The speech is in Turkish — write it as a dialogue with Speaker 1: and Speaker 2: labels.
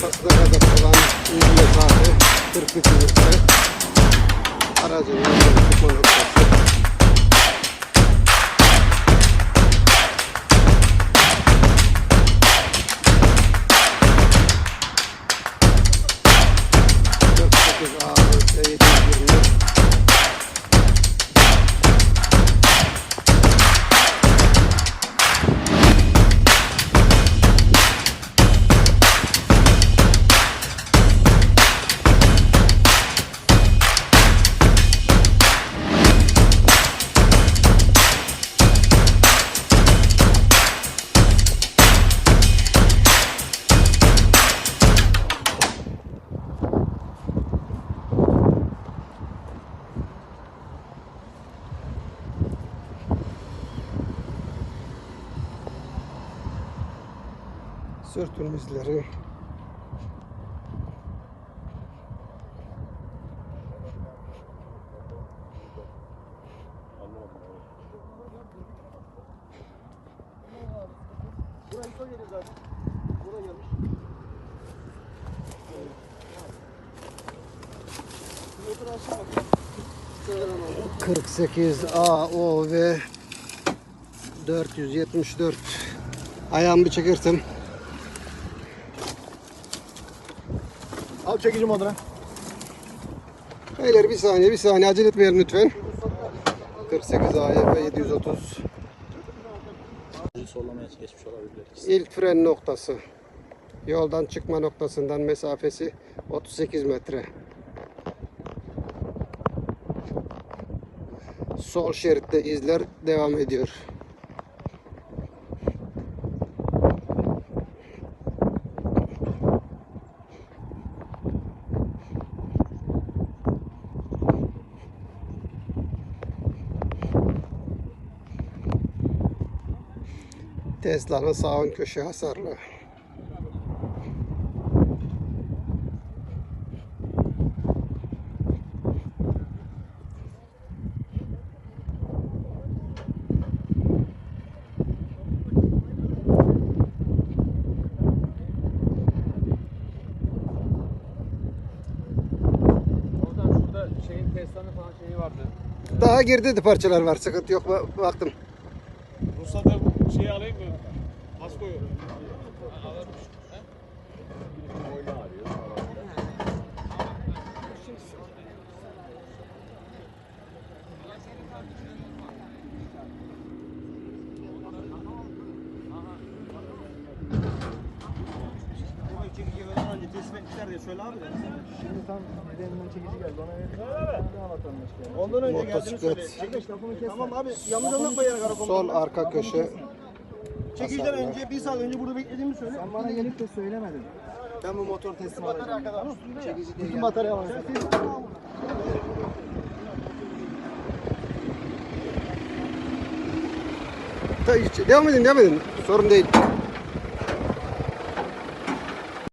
Speaker 1: Kasılara da falan iyi bir yatağı, kırkı çocuklar. Aracın yanına çıkmanın Sürtünme izleri.
Speaker 2: Buraya gelmiş.
Speaker 1: 48 AOV 474 Ayağımı bir
Speaker 2: Al çekici moduna.
Speaker 1: Beyler bir saniye bir saniye acele etmeyelim lütfen 48 AYF 730
Speaker 3: Sollamaya geçmiş olabilir.
Speaker 1: İlk fren noktası Yoldan çıkma noktasından mesafesi 38 metre Sol şeritte izler devam ediyor. Tesla'nın sağ ön köşe hasarlı.
Speaker 4: Oradan şurada şeyin Tesla'nın falan şeyi vardı.
Speaker 1: Daha geride parçalar var. Sıkıntı yok. Ba- Baktım.
Speaker 4: Ruhsatı şeyi alayım mı?
Speaker 2: Teslim etmişler diye söyle abi.
Speaker 5: Şimdi tam üzerinden çekici geldi. Ona verdik. Ne vatandaş geldi.
Speaker 2: Ondan önce geldiğini söyle. Çekiç lafını. Tamam abi yanlış anlatma yarı karakolda.
Speaker 1: Sol arka köşe Hasarlı.
Speaker 2: önce bir saat önce burada beklediğimi söyle.
Speaker 5: Sen bana gelip de söylemedin.
Speaker 2: Ben bu motor teslim alacağım.
Speaker 5: Çekici değil.
Speaker 2: Bütün batarya var.
Speaker 1: Devam edin devam edin. Sorun değil.